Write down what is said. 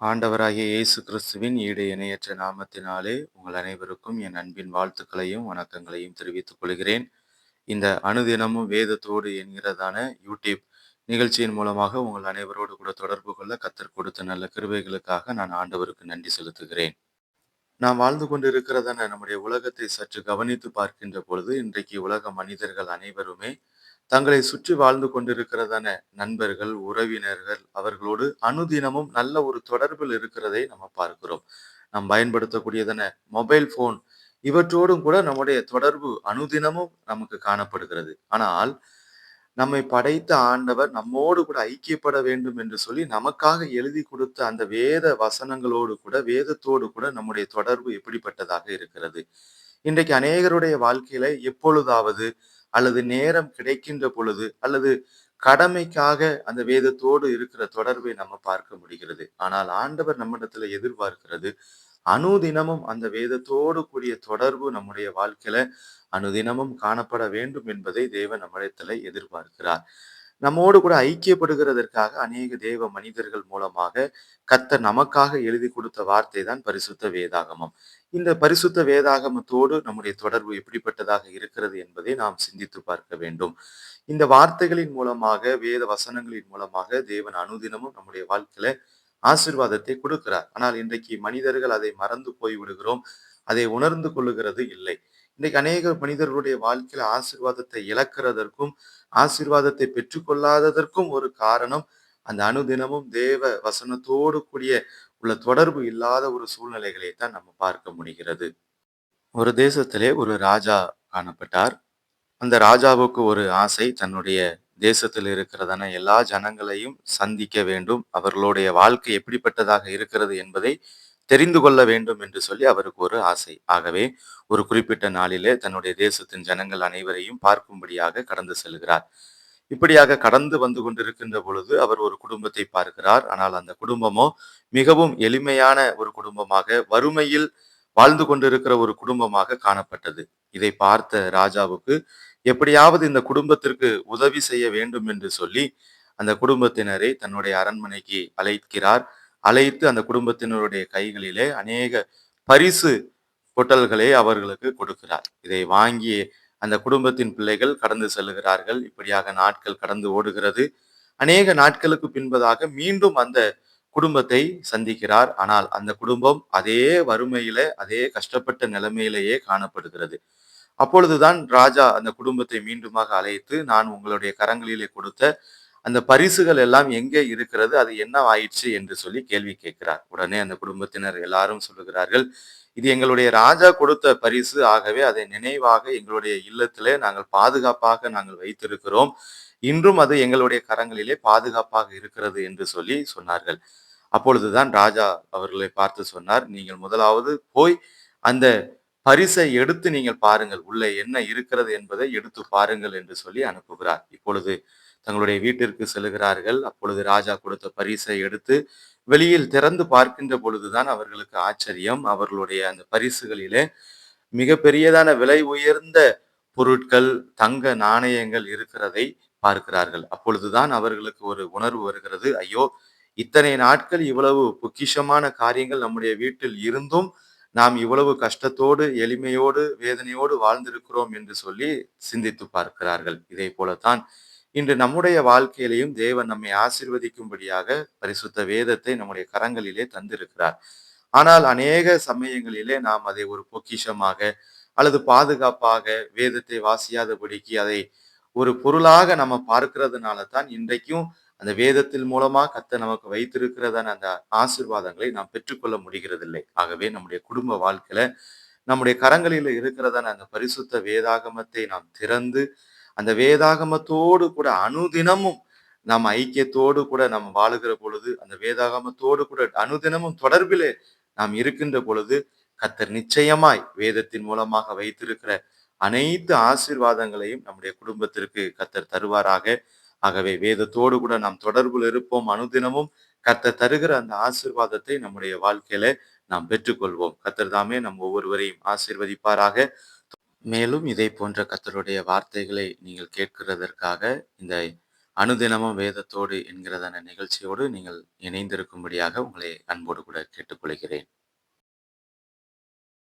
ஆண்டவராகிய இயேசு கிறிஸ்துவின் ஈடு இணையற்ற நாமத்தினாலே உங்கள் அனைவருக்கும் என் அன்பின் வாழ்த்துக்களையும் வணக்கங்களையும் தெரிவித்துக் கொள்கிறேன். இந்த அனுதினமும் வேதத்தோடு என்கிறதான யூடியூப் நிகழ்ச்சியின் மூலமாக உங்கள் அனைவரோடு கூட தொடர்பு கொள்ள கத்தர் கொடுத்த நல்ல கிருபைகளுக்காக நான் ஆண்டவருக்கு நன்றி செலுத்துகிறேன். நாம் வாழ்ந்து கொண்டிருக்கிறதான நம்முடைய உலகத்தை சற்று கவனித்து பார்க்கின்ற பொழுது இன்றைக்கு உலக மனிதர்கள் அனைவருமே தங்களை சுற்றி வாழ்ந்து கொண்டிருக்கிறதான நண்பர்கள் உறவினர்கள் அவர்களோடு அனுதினமும் நல்ல ஒரு தொடர்பில் இருக்கிறதை நம்ம பார்க்கிறோம். நாம் பயன்படுத்தக்கூடியதான மொபைல் போன் இவற்றோடும் கூட நம்முடைய தொடர்பு அனுதினமும் நமக்கு காணப்படுகிறது. ஆனால் நம்மை படைத்த ஆண்டவர் நம்மோடு கூட ஐக்கியப்பட வேண்டும் என்று சொல்லி நமக்காக எழுதி கொடுத்த அந்த வேத வசனங்களோடு கூட வேதத்தோடு கூட நம்முடைய தொடர்பு எப்படிப்பட்டதாக இருக்கிறது. இன்றைக்கு அநேகருடைய வாழ்க்கையில எப்பொழுதாவது அல்லது நேரம் கிடைக்கின்ற பொழுது அல்லது கடமைக்காக அந்த வேதத்தோடு இருக்கிற தொடர்பை நம்ம பார்க்க முடிகிறது. ஆனால் ஆண்டவர் நம்மிடத்துல எதிர்பார்க்கிறது அனுதினமும் அந்த வேதத்தோடு கூடிய தொடர்பு நம்முடைய வாழ்க்கையில அனுதினமும் காணப்பட வேண்டும் என்பதை தேவன் நம்மிடத்துல எதிர்பார்க்கிறார். நம்மோடு கூட ஐக்கியப்படுகிறதற்காக அநேக தேவ மனிதர்கள் மூலமாக கத்த நமக்காக எழுதி கொடுத்த வார்த்தை தான் பரிசுத்த வேதாகமம். இந்த பரிசுத்த வேதாகமத்தோடு நம்முடைய தொடர்பு எப்படிப்பட்டதாக இருக்கிறது என்பதை நாம் சிந்தித்து பார்க்க வேண்டும். இந்த வார்த்தைகளின் மூலமாக வேத வசனங்களின் மூலமாக தேவன் அனுதினமும் நம்முடைய வாழ்க்கையில ஆசிர்வாதத்தை கொடுக்கிறார். ஆனால் இன்றைக்கு மனிதர்கள் அதை மறந்து போய் விடுகிறோம் அதை உணர்ந்து கொள்ளுகிறது இல்லை. இன்றைக்கு அநேக மனிதர்களுடைய வாழ்க்கையில ஆசிர்வாதத்தை இழக்கிறதற்கும் ஆசிர்வாதத்தை பெற்றுக்கொள்ளாததற்கும் ஒரு காரணம் அந்த அனுதினமும் தேவ வசனத்தோடு கூடிய உள்ள தொடர்பு இல்லாத ஒரு சூழ்நிலைகளை தான் நம்ம பார்க்க முடிகிறது. ஒரு தேசத்திலே ஒரு ராஜா காணப்பட்டார். அந்த ராஜாவுக்கு ஒரு ஆசை தன்னுடைய தேசத்தில் இருக்கிறதான எல்லா ஜனங்களையும் சந்திக்க வேண்டும் அவர்களுடைய வாழ்க்கை எப்படிப்பட்டதாக இருக்கிறது என்பதை தெரிந்து கொள்ள வேண்டும் என்று சொல்லி அவருக்கு ஒரு ஆசை. ஆகவே ஒரு குறிப்பிட்ட நாளிலே தன்னுடைய தேசத்தின் ஜனங்கள் அனைவரையும் பார்க்கும்படியாக கடந்து செல்கிறார். இப்படியாக கடந்து வந்து கொண்டிருக்கின்ற பொழுது அவர் ஒரு குடும்பத்தை பார்க்கிறார். ஆனால் அந்த குடும்பமோ மிகவும் எளிமையான ஒரு குடும்பமாக வறுமையில் வாழ்ந்து கொண்டிருக்கிற ஒரு குடும்பமாக காணப்பட்டது. இதை பார்த்த ராஜாவுக்கு எப்படியாவது இந்த குடும்பத்திற்கு உதவி செய்ய வேண்டும் என்று சொல்லி அந்த குடும்பத்தினரை தன்னுடைய அரண்மனைக்கு அழைக்கிறார். அழைத்து அந்த குடும்பத்தினருடைய கைகளிலே அநேக பரிசு பொட்டல்களை அவர்களுக்கு கொடுக்கிறார். இதை வாங்கி அந்த குடும்பத்தின் பிள்ளைகள் கடந்து செல்லுகிறார்கள் இப்படியாக நாட்கள் கடந்து ஓடுகிறது. அநேக நாட்களுக்கு பின்பதாக மீண்டும் அந்த குடும்பத்தை சந்திக்கிறார். ஆனால் அந்த குடும்பம் அதே வறுமையில அதே கஷ்டப்பட்ட நிலைமையிலேயே காணப்படுகிறது. அப்பொழுதுதான் ராஜா அந்த குடும்பத்தை மீண்டுமாக அழைத்து நான் உங்களுடைய கரங்களிலே கொடுத்த அந்த பரிசுகள் எல்லாம் எங்கே இருக்கிறது அது என்ன ஆயிடுச்சு என்று சொல்லி கேள்வி கேட்கிறார். உடனே அந்த குடும்பத்தினர் எல்லாரும் சொல்லுகிறார்கள் இது எங்களுடைய ராஜா கொடுத்த பரிசு. ஆகவே அதை நினைவாக எங்களுடைய இல்லத்திலே நாங்கள் பாதுகாப்பாக நாங்கள் வைத்திருக்கிறோம். இன்றும் அது எங்களுடைய கரங்களிலே பாதுகாப்பாக இருக்கிறது என்று சொல்லி சொன்னார்கள். அப்பொழுதுதான் ராஜா அவர்களை பார்த்து சொன்னார் நீங்கள் முதலாவது போய் அந்த பரிசை எடுத்து நீங்கள் பாருங்கள். உள்ளே என்ன இருக்கிறது என்பதை எடுத்து பாருங்கள் என்று சொல்லி அனுப்புகிறார். இப்பொழுது தங்களுடைய வீட்டிற்கு செல்கிறார்கள். அப்பொழுது ராஜா கொடுத்த பரிசை எடுத்து வெளியில் திறந்து பார்க்கின்ற பொழுதுதான் அவர்களுக்கு ஆச்சரியம். அவர்களுடைய அந்த பரிசுகளிலே மிக பெரியதான விலை உயர்ந்த பொருட்கள் தங்க நாணயங்கள் இருக்கிறதை பார்க்கிறார்கள். அப்பொழுதுதான் அவர்களுக்கு ஒரு உணர்வு வருகிறது. ஐயோ இத்தனை நாட்கள் இவ்வளவு பொக்கிஷமான காரியங்கள் நம்முடைய வீட்டில் இருந்தும் நாம் இவ்வளவு கஷ்டத்தோடு எளிமையோடு வேதனையோடு வாழ்ந்திருக்கிறோம் என்று சொல்லி சிந்தித்து பார்க்கிறார்கள். இதே போலத்தான் இன்று நம்முடைய வாழ்க்கையிலையும் தேவன் நம்மை ஆசிர்வதிக்கும்படியாக பரிசுத்த வேதத்தை நம்முடைய கரங்களிலே தந்திருக்கிறார். ஆனால் அநேக சமயங்களிலே நாம் அதை ஒரு பொக்கிஷமாக அல்லது பாதுகாப்பாக வேதத்தை வாசியாதபடிக்கு அதை ஒரு பொருளாக நம்ம பார்க்கிறதுனால தான் இன்றைக்கும் அந்த வேதத்தின் மூலமா கத்த நமக்கு வைத்திருக்கிறதான அந்த ஆசிர்வாதங்களை நாம் பெற்றுக்கொள்ள முடிகிறதில்லை. ஆகவே நம்முடைய குடும்ப வாழ்க்கையில நம்முடைய கரங்களில் இருக்கிறதான அந்த பரிசுத்த வேதாகமத்தை நாம் திறந்து அந்த வேதாகமத்தோடு கூட அனுதினமும் நாம் ஐக்கியத்தோடு கூட நாம் வாழுகிற பொழுது அந்த வேதாகமத்தோடு கூட அனுதினமும் தொடர்பிலே நாம் இருக்கின்ற பொழுது கத்தர் நிச்சயமாய் வேதத்தின் மூலமாக வைத்திருக்கிற அனைத்து ஆசீர்வாதங்களையும் நம்முடைய குடும்பத்திற்கு கத்தர் தருவாராக. ஆகவே வேதத்தோடு கூட நாம் தொடர்பில் இருப்போம் அனுதினமும் கத்தர் தருகிற அந்த ஆசிர்வாதத்தை நம்முடைய வாழ்க்கையில நாம் பெற்றுக்கொள்வோம். கத்தர் தாமே நம் ஒவ்வொருவரையும் ஆசீர்வதிப்பாராக. மேலும் இதை போன்ற கத்தருடைய வார்த்தைகளை நீங்கள் கேட்கிறதற்காக இந்த அனுதினமும் வேதத்தோடு என்கிறதான நிகழ்ச்சியோடு நீங்கள் இணைந்திருக்கும்படியாக உங்களை அன்போடு கூட கேட்டுக்கொள்கிறேன்.